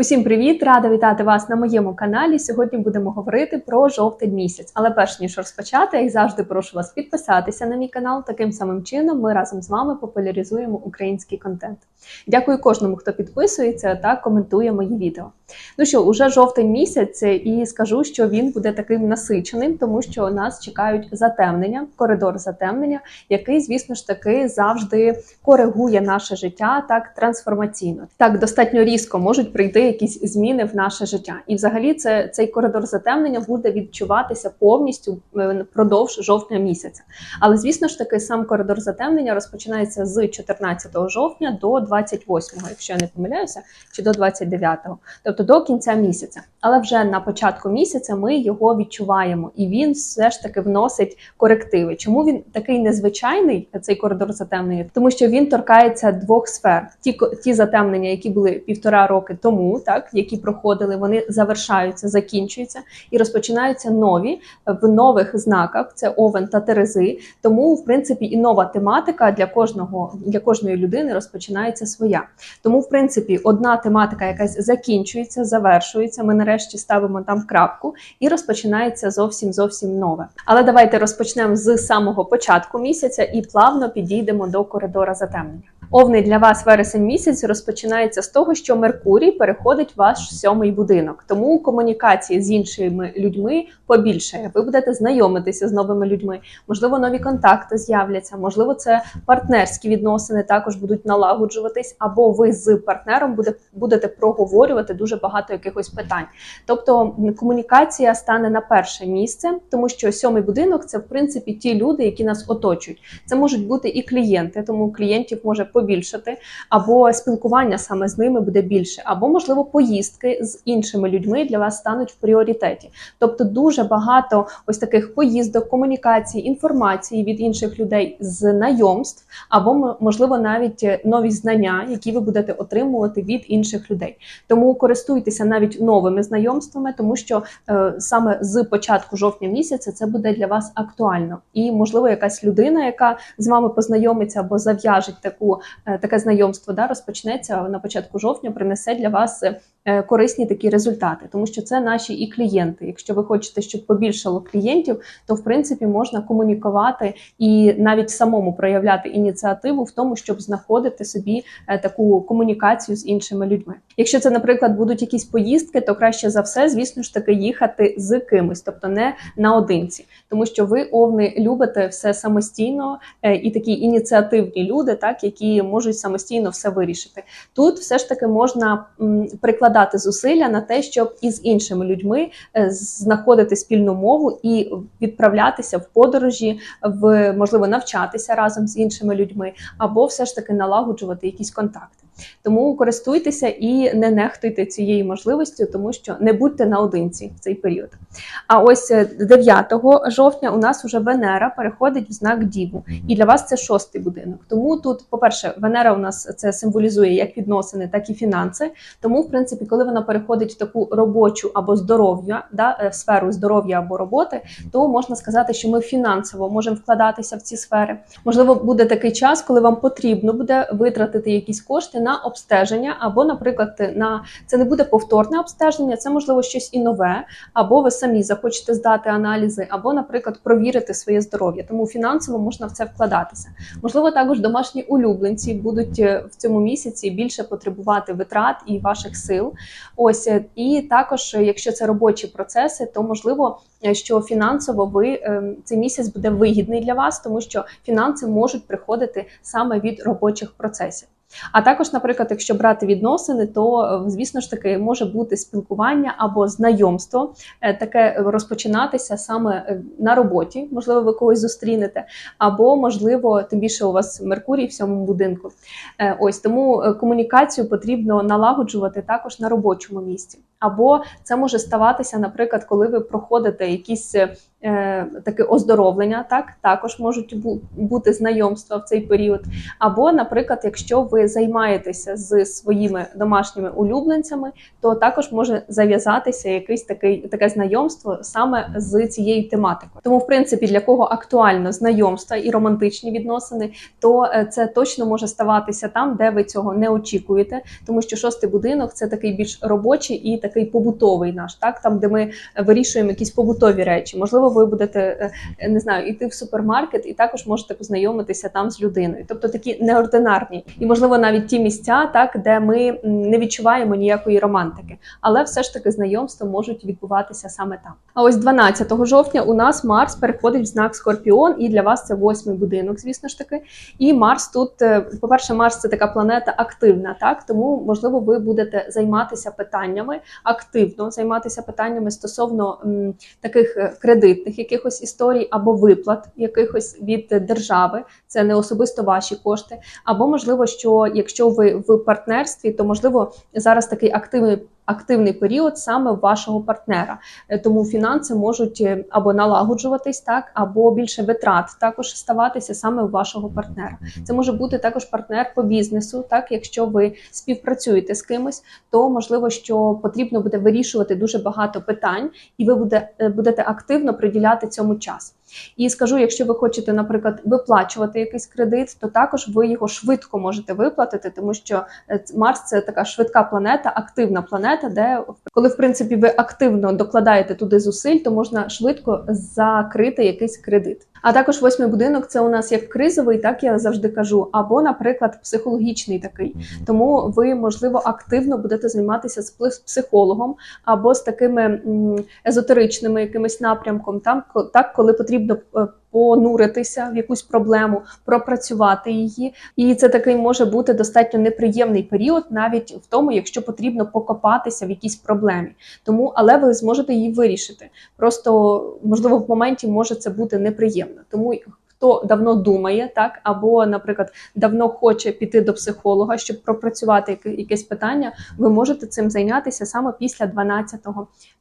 Усім привіт! Рада вітати вас на моєму каналі. Сьогодні будемо говорити про жовтень місяць. Але перш ніж розпочати, як завжди, прошу вас підписатися на мій канал. Таким самим чином ми разом з вами популяризуємо український контент. Дякую кожному, хто підписується та коментує мої відео. Ну що, уже жовтень місяць, і скажу, що він буде таким насиченим, тому що нас чекають затемнення, коридор затемнення, який, звісно ж таки, завжди коригує наше життя так трансформаційно. Так достатньо різко можуть прийти якісь зміни в наше життя. І взагалі це цей коридор затемнення буде відчуватися повністю е, впродовж жовтня місяця. Але звісно ж таки, сам коридор затемнення розпочинається з 14 жовтня до 28, якщо я не помиляюся, чи до 29, тобто до кінця місяця. Але вже на початку місяця ми його відчуваємо, і він все ж таки вносить корективи. Чому він такий незвичайний, цей коридор затемнення? Тому що він торкається двох сфер: ті ті затемнення, які були півтора роки тому, так які проходили, вони завершаються, закінчуються і розпочинаються нові в нових знаках. Це овен та терези. Тому, в принципі, і нова тематика для кожного для кожної людини розпочинається своя. Тому, в принципі, одна тематика якась закінчується, завершується. Ми нарешті ставимо там крапку і розпочинається зовсім зовсім нове. Але давайте розпочнемо з самого початку місяця і плавно підійдемо до коридора затемнення. Овний для вас вересень місяць розпочинається з того, що Меркурій переходить в ваш сьомий будинок. Тому комунікації з іншими людьми побільшає. Ви будете знайомитися з новими людьми. Можливо, нові контакти з'являться. Можливо, це партнерські відносини також будуть налагоджуватись, або ви з партнером буде, будете проговорювати дуже багато якихось питань. Тобто комунікація стане на перше місце, тому що сьомий будинок це в принципі ті люди, які нас оточують. Це можуть бути і клієнти, тому клієнтів може побільшати, або спілкування саме з ними буде більше, або можливо поїздки з іншими людьми для вас стануть в пріоритеті. Тобто дуже багато ось таких поїздок, комунікацій, інформації від інших людей, знайомств, або можливо навіть е, нові знання, які ви будете отримувати від інших людей. Тому користуйтеся навіть новими знайомствами, тому що е, саме з початку жовтня місяця це буде для вас актуально. І можливо, якась людина, яка з вами познайомиться або зав'яжить таку таке знайомство, да, розпочнеться на початку жовтня, принесе для вас. Е, Корисні такі результати, тому що це наші і клієнти. Якщо ви хочете, щоб побільшало клієнтів, то в принципі можна комунікувати і навіть самому проявляти ініціативу в тому, щоб знаходити собі е, таку комунікацію з іншими людьми. Якщо це, наприклад, будуть якісь поїздки, то краще за все, звісно ж таки, їхати з кимось, тобто не наодинці, тому що ви овни любите все самостійно е, і такі ініціативні люди, так які можуть самостійно все вирішити. Тут все ж таки можна м, прикладати зусилля на те, щоб із іншими людьми е, знаходити спільну мову і відправлятися в подорожі, в можливо навчатися разом з іншими людьми, або все ж таки налагоджувати якісь контакти. Тому користуйтеся і не нехтуйте цією можливістю, тому що не будьте наодинці в цей період. А ось е, 9 жовтня у нас уже Венера переходить в знак Діву, і для вас це шостий будинок. Тому тут, по-перше, Венера у нас це символізує як відносини, так і фінанси. Тому, в принципі, коли вона переходить в таку робочу або здоров'я, да, е, сферу здоров'я або роботи, то можна сказати, що ми фінансово можемо вкладатися в ці сфери. Можливо, буде такий час, коли вам потрібно буде витратити якісь кошти на обстеження, або, наприклад, на це не буде повторне обстеження, це можливо щось і нове, або ви самі захочете здати аналізи, або, наприклад, провірити своє здоров'я. Тому фінансово можна в це вкладатися. Можливо, також домашні улюбленці будуть е, в цьому місяці більше потребувати витрат і ваших сил. Ось е, і також, е, якщо це робочі процеси, то можливо, що фінансово ви е, цей місяць буде вигідний для вас, тому що фінанси можуть приходити саме від робочих процесів. А також, наприклад, якщо брати відносини, то е, звісно ж таки може бути спілкування або знайомство, е, таке розпочинатися саме е, на роботі. Можливо, ви когось зустрінете, або можливо, тим більше у вас Меркурій в цьому будинку. Ось тому комунікацію потрібно налагоджувати також на робочому місці. Або це може ставатися, наприклад, коли ви проходите якісь е, таке оздоровлення, так також можуть бу- бути знайомства в цей період. Або, наприклад, якщо ви займаєтеся з своїми домашніми улюбленцями, то також може зав'язатися якийсь такий таке знайомство саме з цією тематикою. Тому, в принципі, для кого актуально знайомства і романтичні відносини, то е, це точно може ставатися там, де ви цього не очікуєте, тому що шостий будинок це такий більш робочий і такий побутовий наш, так там, де ми вирішуємо якісь побутові речі. Можливо, ви будете е, не знаю, йти в супермаркет і також можете познайомитися там з людиною. Тобто такі неординарні, і можливо навіть ті місця, так де ми не відчуваємо ніякої романтики, але все ж таки знайомства можуть відбуватися саме там. А ось 12 жовтня у нас Марс переходить в знак Скорпіон, і для вас це восьмий будинок, звісно ж таки. І Марс тут, е, по-перше, Марс це така планета активна, так тому можливо ви будете займатися питаннями активно займатися питаннями стосовно м, таких е, кредитних якихось історій або виплат якихось від держави. Це не особисто ваші кошти. Або можливо, що якщо ви в партнерстві, то можливо зараз такий активний. Активний період саме вашого партнера, Е, тому фінанси можуть е, або налагоджуватись так, або більше витрат також ставатися саме у вашого партнера. Це може бути також партнер по бізнесу, так якщо ви співпрацюєте з кимось, то можливо, що потрібно буде вирішувати дуже багато питань, і ви е, будете активно приділяти цьому час. І скажу, якщо ви хочете, наприклад, виплачувати якийсь кредит, то також ви його швидко можете виплатити, тому що е, Марс це така швидка планета, активна планета, де коли в принципі ви активно докладаєте туди зусиль, то можна швидко закрити якийсь кредит. А також восьмий будинок це у нас як кризовий, так я завжди кажу, або, наприклад, психологічний такий. Тому ви, можливо, активно будете займатися з психологом або з такими езотеричними якимись напрямком, там так, коли потрібно е, понуритися в якусь проблему, пропрацювати її. І це такий може бути достатньо неприємний період, навіть в тому, якщо потрібно покопатися в якійсь проблемі. Тому, але ви зможете її вирішити. Просто можливо в моменті може це бути неприємно. Тому хто давно думає, так або, наприклад, давно хоче піти до психолога, щоб пропрацювати якесь питання, ви можете цим зайнятися саме після 12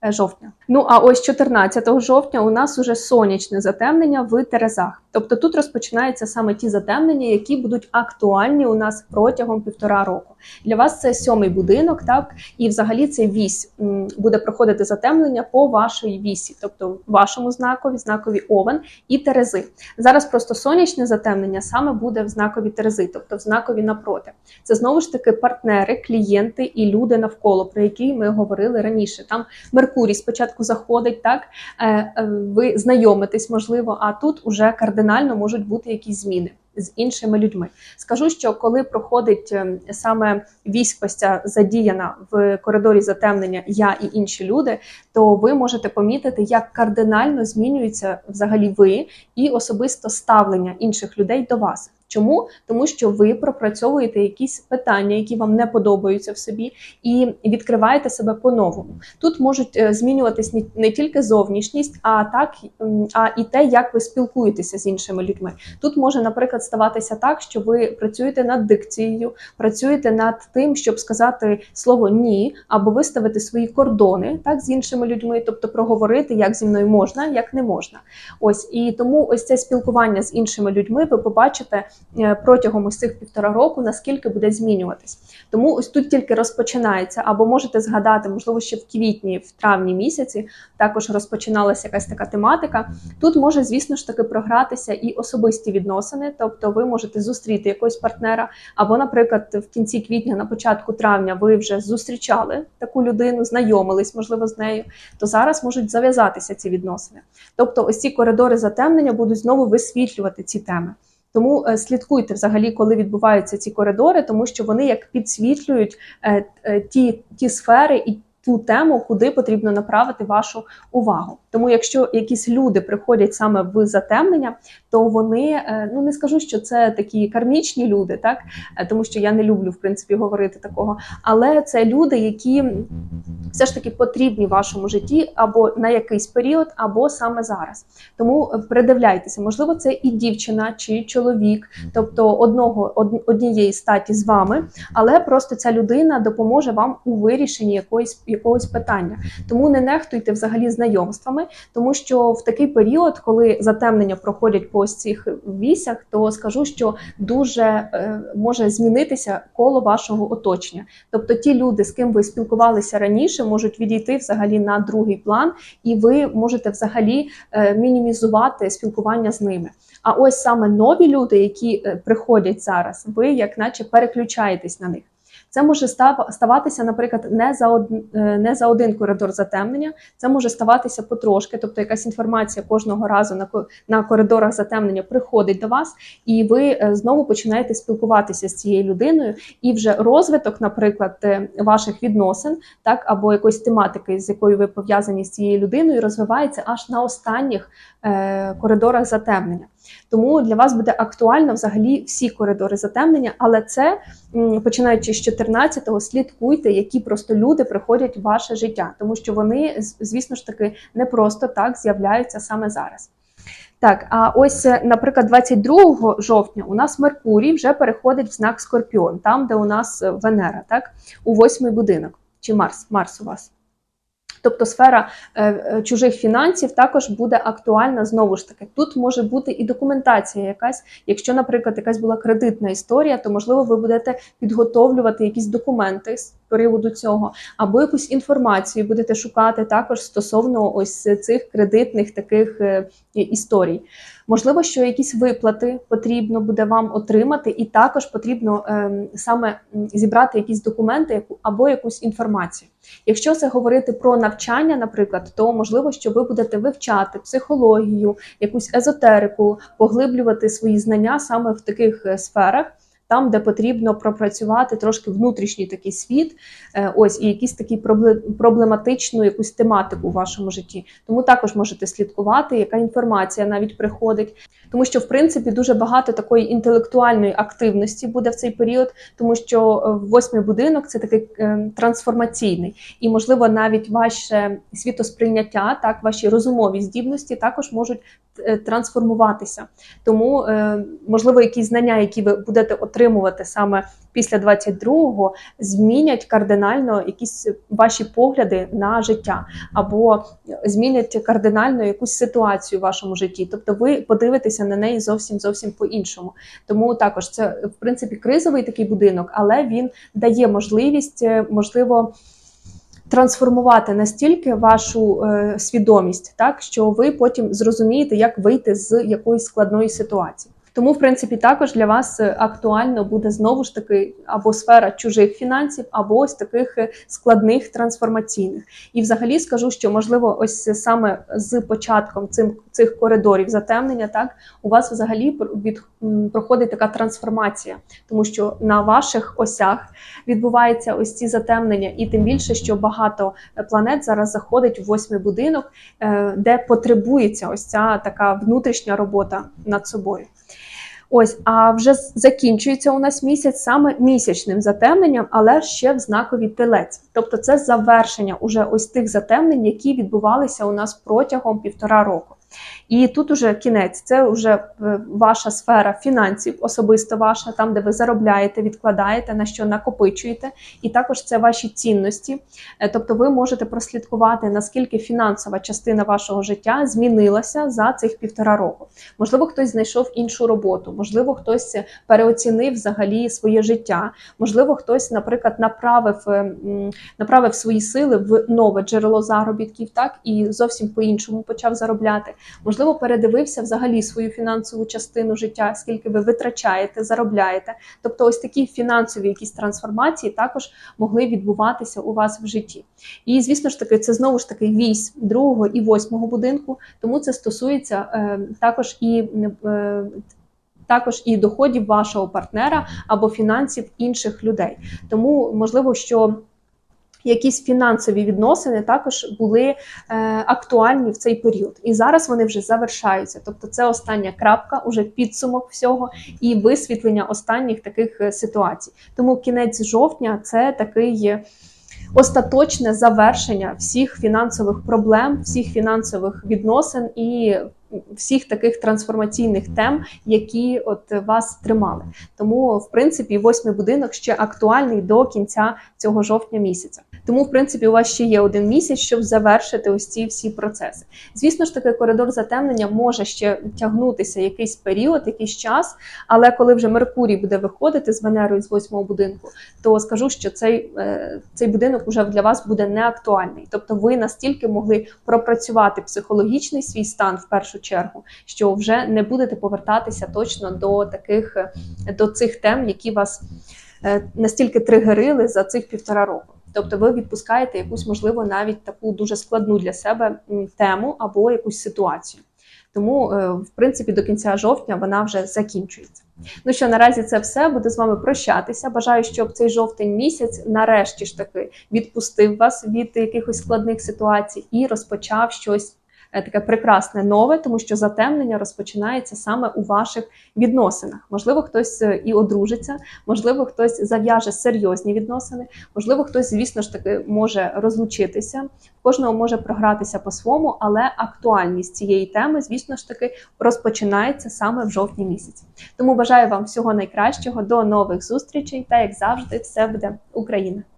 жовтня. Ну а ось 14 жовтня у нас уже сонячне затемнення в Терезах. Тобто тут розпочинаються саме ті затемнення, які будуть актуальні у нас протягом півтора року. Для вас це сьомий будинок, так і взагалі це вісь буде проходити затемнення по вашій вісі, тобто вашому знакові, знакові Овен і Терези. Зараз просто сонячне затемнення саме буде в знакові Терези, тобто в знакові напроти. Це знову ж таки партнери, клієнти і люди навколо, про які ми говорили раніше. Там Меркурій спочатку заходить, так е, е, ви знайомитесь, можливо, а тут уже кардинально можуть бути якісь зміни з іншими людьми. Скажу, що коли проходить е, саме вісь задіяна в коридорі затемнення я і інші люди, то ви можете помітити, як кардинально змінюється взагалі ви і особисто ставлення інших людей до вас. Чому? Тому що ви пропрацьовуєте якісь питання, які вам не подобаються в собі, і відкриваєте себе по-новому. Тут можуть е, змінюватись не, тільки зовнішність, а так а і те, як ви спілкуєтеся з іншими людьми. Тут може, наприклад, ставатися так, що ви працюєте над дикцією, працюєте над тим, щоб сказати слово ні, або виставити свої кордони так з іншими людьми, тобто проговорити, як зі мною можна, як не можна. Ось і тому ось це спілкування з іншими людьми ви побачите протягом ось цих півтора року, наскільки буде змінюватись. Тому ось тут тільки розпочинається, або можете згадати, можливо, ще в квітні, в травні місяці також розпочиналася якась така тематика. Тут може, звісно ж таки, програтися і особисті відносини, тобто ви можете зустріти якогось партнера, або, наприклад, в кінці квітня, на початку травня, ви вже зустрічали таку людину, знайомились, можливо, з нею, то зараз можуть зав'язатися ці відносини. Тобто, ось ці коридори затемнення будуть знову висвітлювати ці теми. Тому е, слідкуйте взагалі, коли відбуваються ці коридори, тому що вони як підсвітлюють е, е, ті, ті сфери і ту тему, куди потрібно направити вашу увагу. Тому, якщо якісь люди приходять саме в затемнення, то вони ну не скажу, що це такі кармічні люди, так тому що я не люблю в принципі говорити такого, але це люди, які все ж таки потрібні в вашому житті або на якийсь період, або саме зараз. Тому е, придивляйтеся, можливо, це і дівчина чи чоловік, тобто одного од- однієї статі з вами, але просто ця людина допоможе вам у вирішенні якоїсь якогось питання. Тому не нехтуйте взагалі знайомствами, тому що в такий період, коли затемнення проходять по ось цих вісях, то скажу, що дуже е, може змінитися коло вашого оточення. Тобто ті люди, з ким ви спілкувалися раніше, можуть відійти взагалі на другий план, і ви можете взагалі е, мінімізувати спілкування з ними. А ось саме нові люди, які е, приходять зараз, ви як наче переключаєтесь на них. Це може став- ставатися, наприклад, не за од... е, не за один коридор затемнення. Це може ставатися потрошки, тобто якась інформація кожного разу на на коридорах затемнення приходить до вас, і ви е, знову починаєте спілкуватися з цією людиною. І вже розвиток, наприклад, е, ваших відносин, так або якоїсь тематики, з якою ви пов'язані з цією людиною, розвивається аж на останніх е, коридорах затемнення. Тому для вас буде актуально взагалі всі коридори затемнення, але це починаючи з 14-го, слідкуйте, які просто люди приходять в ваше життя, тому що вони, звісно ж таки, не просто так з'являються саме зараз. Так, а ось, е, наприклад, 22 жовтня у нас Меркурій вже переходить в знак Скорпіон, там, де у нас е, Венера, так, у восьмий будинок, чи Марс, Марс у вас. Тобто сфера е, е, чужих фінансів також буде актуальна знову ж таки. Тут може бути і документація якась. Якщо, наприклад, якась була кредитна історія, то можливо ви будете підготовлювати якісь документи приводу цього, або якусь інформацію будете шукати також стосовно ось цих кредитних таких е, історій. Можливо, що якісь виплати потрібно буде вам отримати, і також потрібно ем, саме зібрати якісь документи або якусь інформацію. Якщо це говорити про навчання, наприклад, то можливо, що ви будете вивчати психологію, якусь езотерику, поглиблювати свої знання саме в таких е, сферах. Там, де потрібно пропрацювати трошки внутрішній такий світ, е, ось і якісь такі проблематичну якусь тематику у вашому житті. Тому також можете слідкувати, яка інформація навіть приходить. Тому що, в принципі, дуже багато такої інтелектуальної активності буде в цей період, тому що е, восьмий будинок це такий е, трансформаційний, і можливо навіть ваше світосприйняття, так ваші розумові здібності також можуть трансформуватися. Тому, можливо, якісь знання, які ви будете отримувати саме після 22-го, змінять кардинально якісь ваші погляди на життя, або змінять кардинально якусь ситуацію в вашому житті. Тобто, ви подивитеся на неї зовсім зовсім по-іншому. Тому також це в принципі кризовий такий будинок, але він дає можливість, е, можливо. Трансформувати настільки вашу е, свідомість, так що ви потім зрозумієте, як вийти з якоїсь складної ситуації. Тому, в принципі, також для вас е, актуально буде знову ж таки або сфера чужих фінансів, або ось таких е, складних трансформаційних. І взагалі скажу, що можливо, ось саме з початком цим цих коридорів затемнення, так у вас взагалі від проходить така трансформація, тому що на ваших осях відбуваються ось ці затемнення, і тим більше, що багато е, планет зараз заходить в восьмий будинок, де потребується ось ця така внутрішня робота над собою. Ось, а вже закінчується у нас місяць саме місячним затемненням, але ще в знакові телець. Тобто це завершення уже ось тих затемнень, які відбувалися у нас протягом півтора року. І тут уже кінець, це вже е, ваша сфера фінансів, особисто ваша, там, де ви заробляєте, відкладаєте, на що накопичуєте, і також це ваші цінності. Е, Тобто ви можете прослідкувати, наскільки фінансова частина вашого життя змінилася за цих півтора року. Можливо, хтось знайшов іншу роботу, можливо, хтось переоцінив взагалі своє життя. Можливо, хтось, наприклад, направив, е, направив свої сили в нове джерело заробітків, так і зовсім по-іншому почав заробляти. Можливо, передивився взагалі свою фінансову частину життя, скільки ви витрачаєте, заробляєте. Тобто, ось такі фінансові якісь трансформації також могли відбуватися у вас в житті. І звісно ж таки, це знову ж таки вісь другого і восьмого будинку, тому це стосується е, також і е, також і доходів вашого партнера або фінансів інших людей. Тому можливо, що якісь фінансові відносини також були е, актуальні в цей період, і зараз вони вже завершаються. Тобто, це остання крапка, уже підсумок всього і висвітлення останніх таких е, ситуацій. Тому кінець жовтня це такий. е, остаточне завершення всіх фінансових проблем, всіх фінансових відносин і всіх таких трансформаційних тем, які от вас тримали. Тому, в принципі, восьмий будинок ще актуальний до кінця цього жовтня місяця. Тому, в принципі, у вас ще є один місяць, щоб завершити ось ці всі процеси. Звісно ж, таки коридор затемнення може ще тягнутися якийсь період, якийсь час. Але коли вже Меркурій буде виходити з Венерою з восьмого будинку, то скажу, що цей, е, цей будинок уже для вас буде не актуальний. Тобто, ви настільки могли пропрацювати психологічний свій стан в першу чергу, що вже не будете повертатися точно до таких до цих тем, які вас е, настільки тригерили за цих півтора року. Тобто ви відпускаєте якусь, можливо, навіть таку дуже складну для себе тему або якусь ситуацію. Тому, е, в принципі, до кінця жовтня вона вже закінчується. Ну що, наразі це все. Буду з вами прощатися. Бажаю, щоб цей жовтень місяць нарешті ж таки відпустив вас від якихось складних ситуацій і розпочав щось таке прекрасне нове, тому що затемнення розпочинається саме у ваших відносинах. Можливо, хтось е, і одружиться, можливо, хтось зав'яже серйозні відносини, можливо, хтось, звісно ж таки, може розлучитися. Кожного може програтися по-своєму, але актуальність цієї теми, звісно ж таки, розпочинається саме в жовтні місяці. Тому бажаю вам всього найкращого, до нових зустрічей та як завжди, все буде Україна!